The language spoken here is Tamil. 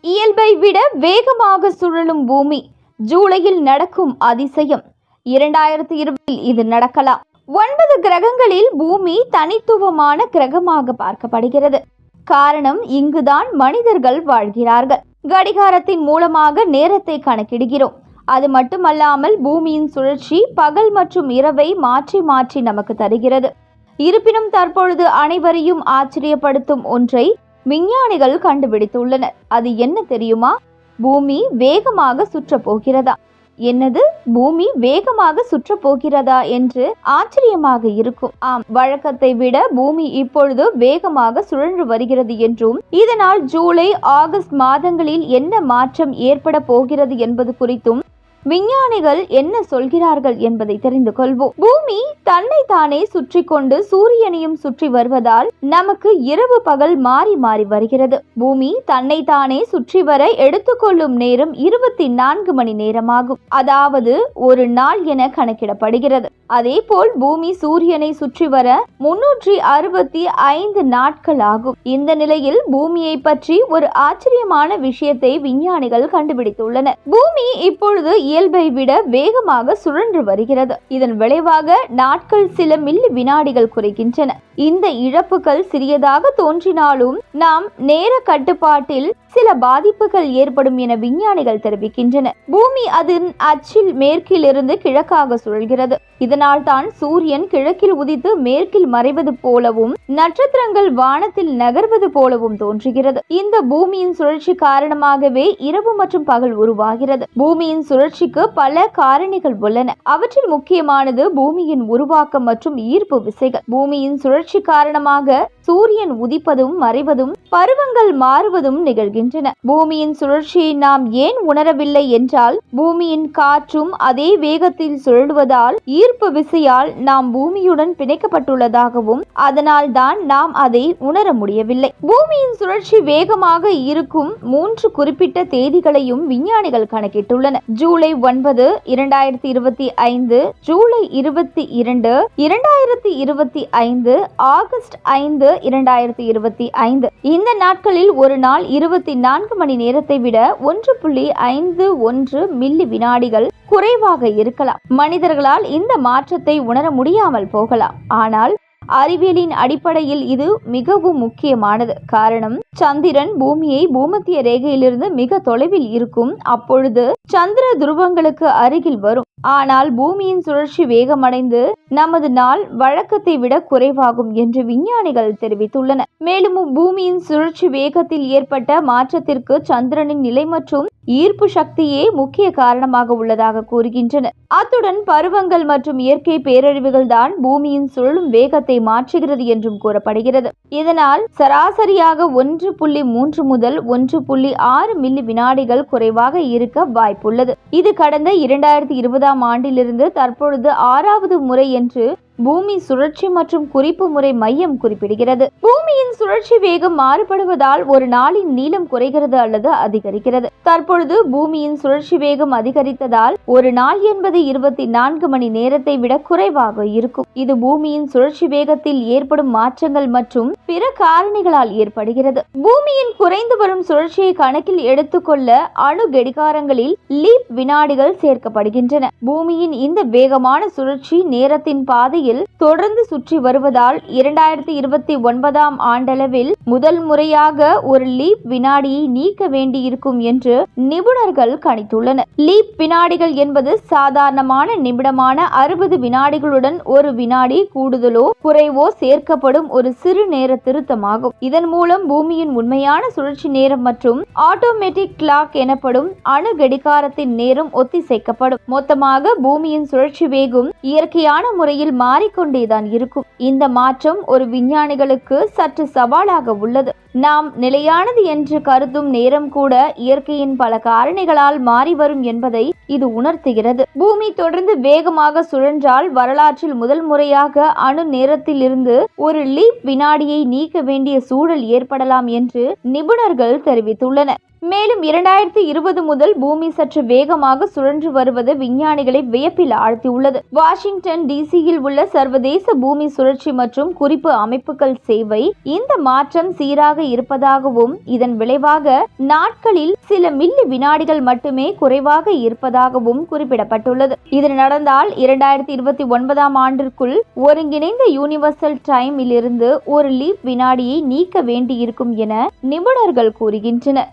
இயல்பை விட வேகமாக சுழலும் பூமி ஜூலையில் நடக்கும் அதிசயம். இரண்டாயிரத்தி இருபதில் இது நடக்கலாம். ஒன்பது கிரகங்களில் பூமி தனித்துவமான கிரகமாக பார்க்கப்படுகிறது. காரணம் இங்குதான் மனிதர்கள் வாழ்கிறார்கள். கடிகாரத்தின் மூலமாக நேரத்தை கணக்கிடுகிறோம். அது மட்டுமல்லாமல் பூமியின் சுழற்சி பகல் மற்றும் இரவை மாற்றி மாற்றி நமக்கு தருகிறது. இருப்பினும் தற்பொழுது அனைவரையும் ஆச்சரியப்படுத்தும் ஒன்றை விஞ்ஞானிகள் கண்டுபிடித்துள்ளனர். அது என்ன தெரியுமா? பூமி வேகமாக சுற்றப் போகிறதா என்னது? பூமி வேகமாக சுற்றப் போகிறதா என்று ஆச்சரியமாக இருக்கும். ஆம் வழக்கத்தை விட பூமி இப்பொழுது வேகமாக சுழன்று வருகிறது என்றும் இதனால் ஜூலை ஆகஸ்ட் மாதங்களில் என்ன மாற்றம் ஏற்பட போகிறது என்பது குறித்தும் விஞ்ஞானிகள் என்ன சொல்கிறார்கள் என்பதை தெரிந்து கொள்வோம். பூமி தன்னை தானே சுற்றி கொண்டு சூரியனையும் சுற்றி வருவதால் நமக்கு இரவு பகல் மாறி மாறி வருகிறது. பூமி தன்னை தானே சுற்றி வர எடுத்துக்கொள்ளும் நேரம் இருபத்தி நான்கு மணி நேரமாகும். அதாவது ஒரு நாள் என கணக்கிடப்படுகிறது. அதேபோல் பூமி சூரியனை சுற்றி வர முன்னூற்றி அறுபத்தி ஐந்து நாட்கள் ஆகும். இந்த நிலையில் பூமியை பற்றி ஒரு ஆச்சரியமான விஷயத்தை விஞ்ஞானிகள் கண்டுபிடித்துள்ளனர். பூமி இப்பொழுது இயல்பை விட வேகமாக சுழன்று வருகிறது. இதன் விளைவாக நாட்கள் சில மில்லி வினாடிகள் குறைகின்றன. இந்த இழப்புகள் சிறியதாக தோன்றினாலும் நாம் நேர கட்டுப்பாட்டில் சில பாதிப்புகள் ஏற்படும் என விஞ்ஞானிகள் தெரிவிக்கின்றனர். பூமி அதன் அச்சில் மேற்கிலிருந்து கிழக்காக சுழல்கிறது. இதனால் தான் சூரியன் கிழக்கில் உதித்து மேற்கில் மறைவது போலவும் நட்சத்திரங்கள் வானத்தில் நகர்வது போலவும் தோன்றுகிறது. இந்த பூமியின் சுழற்சி காரணமாகவே இரவு மற்றும் பகல் உருவாகிறது. பூமியின் சுழற்சிக்கு பல காரணிகள் உள்ளன. அவற்றில் முக்கியமானது பூமியின் உருவாக்கம் மற்றும் ஈர்ப்பு விசைகள். பூமியின் சுழற்சி காரணமாக சூரியன் உதிப்பதும் மறைவதும் பருவங்கள் மாறுவதும் நிகழ்கின்றன. பூமியின் சுழற்சியை நாம் ஏன் உணரவில்லை என்றால் பூமியின் காற்றும் அதே வேகத்தில் சுழல்வதால் ஈர்ப்பு ஈர்ப்பு விசையால் நாம் பூமியுடன் பிணைக்கப்பட்டுள்ளதாகவும் அதனால் தான் நாம் அதை உணர முடியவில்லை. பூமியின் சுழற்சி வேகமாக இருக்கும் மூன்று குறிப்பிட்ட தேதிகளையும் விஞ்ஞானிகள் கணக்கிட்டுள்ளனர் ஜூலை ஒன்பது இரண்டாயிரத்தி இருபத்தி ஐந்து ஜூலை இருபத்தி இரண்டு இரண்டாயிரத்தி இருபத்தி ஐந்து ஆகஸ்ட் ஐந்து இரண்டாயிரத்தி இருபத்தி ஐந்து. இந்த நாட்களில் ஒரு நாள் இருபத்தி நான்கு மணி நேரத்தை விட ஒன்று புள்ளி ஐந்து ஒன்று மில்லி வினாடிகள் குறைவாக இருக்கலாம். மனிதர்களால் இந்த மாற்றத்தை உணர முடியாமல் போகலாம். ஆனால் அறிவியலின் அடிப்படையில் இது மிகவும் முக்கியமானது. காரணம் சந்திரன் பூமியை பூமத்திய ரேகையிலிருந்து மிக தொலைவில் இருக்கும். அப்பொழுது சந்திர துருவங்களுக்கு அருகில் வரும். ஆனால் பூமியின் சுழற்சி வேகமடைந்து நமது நாள் வழக்கத்தை விட குறைவாகும் என்று விஞ்ஞானிகள் தெரிவித்துள்ளனர். மேலும் பூமியின் சுழற்சி வேகத்தில் ஏற்பட்ட மாற்றத்திற்கு சந்திரனின் நிலை மற்றும் ஈர்ப்பு சக்தியே முக்கிய காரணமாக உள்ளதாக கூறுகின்றனர் அத்துடன் பருவங்கள் மற்றும் இயற்கை பேரழிவுகள் தான் பூமியின் சுழலும் வேகத்தை மாற்றுகிறது என்றும் கூறப்படுகிறது. இதனால் சராசரியாக ஒன்று புள்ளி மூன்று முதல் ஒன்று புள்ளி ஆறு மில்லி வினாடிகள் குறைவாக இருக்க வாய்ப்புள்ளது. இது கடந்த இரண்டாயிரத்தி இருபதாம் ஆண்டிலிருந்து தற்பொழுது ஆறாவது முறை என்று பூமி சுழற்சி மற்றும் குறிப்பு முறை மையம் குறிப்பிடுகிறது. பூமியின் சுழற்சி வேகம் மாறுபடுவதால் ஒரு நாளின் நீளம் குறைகிறது அல்லது அதிகரிக்கிறது. தற்பொழுது பூமியின் சுழற்சி வேகம் அதிகரித்ததால் ஒரு நாள் என்பது இருபத்தி நான்கு மணி நேரத்தை விட குறைவாக இருக்கும். இது பூமியின் சுழற்சி வேகத்தில் ஏற்படும் மாற்றங்கள் மற்றும் பிற காரணிகளால் ஏற்படுகிறது. பூமியின் குறைந்து வரும் சுழற்சியை கணக்கில் எடுத்துக்கொள்ள அணு கெடிகாரங்களில் லீப் வினாடிகள் சேர்க்கப்படுகின்றன. பூமியின் இந்த வேகமான சுழற்சி நேரத்தின் பாதையில் நிலையில் தொடர்ந்து சுற்றி வருவதால் இரண்டாயிரத்தி இருபத்தி ஒன்பதாம் ஆண்டளவில் முதல் முறையாக ஒரு லீப் வினாடியை நீக்க வேண்டியிருக்கும் என்று நிபுணர்கள் கணித்துள்ளனர். லீப் வினாடிகள் என்பது சாதாரணமான நிமிடமான அறுபது வினாடிகளுடன் ஒரு வினாடி கூடுதலோ குறைவோ சேர்க்கப்படும் ஒரு சிறு நேர திருத்தமாகும். இதன் மூலம் பூமியின் உண்மையான சுழற்சி நேரம் மற்றும் ஆட்டோமேட்டிக் கிளாக் எனப்படும் அணு கடிகாரத்தின் நேரம் ஒத்திசைக்கப்படும். மொத்தமாக பூமியின் சுழற்சி வேகம் இயற்கையான முறையில் மாறிக்கொண்டேதான் இருக்கும். இந்த மாற்றம் ஒரு விஞ்ஞானிகளுக்கு சற்று சவாலாக உள்ளது. நாம் நிலையானது என்று கருதும் நேரம் கூட இயற்கையின் பல காரணிகளால் மாறி வரும் என்பதை இது உணர்த்துகிறது. பூமி தொடர்ந்து வேகமாக சுழன்றால் வரலாற்றில் முதல் முறையாக அணு நேரத்திலிருந்து ஒரு லீப் வினாடியை நீக்க வேண்டிய சூழல் ஏற்படலாம் என்று நிபுணர்கள் தெரிவித்துள்ளனர். மேலும் இரண்டாயிரத்தி இருபது முதல் பூமி சற்று வேகமாக சுழன்று வருவது விஞ்ஞானிகளை வியப்பில் ஆழ்த்தியுள்ளது. வாஷிங்டன் டிசியில் உள்ள சர்வதேச பூமி சுழற்சி மற்றும் குறிப்பு அமைப்புகள் சேவை இந்த மாற்றம் சீராக இருப்பதாகவும் இதன் விளைவாக நாட்களில் சில மில்லி வினாடிகள் மட்டுமே குறைவாக இருப்பதாகவும் குறிப்பிடப்பட்டுள்ளது. இது நடந்தால் இரண்டாயிரத்தி இருபத்தி ஒன்பதாம் ஆண்டிற்குள் ஒருங்கிணைந்த யூனிவர்சல் டைமில் இருந்து ஒரு லீப் வினாடியை நீக்க வேண்டியிருக்கும் என நிபுணர்கள் கூறுகின்றனர்.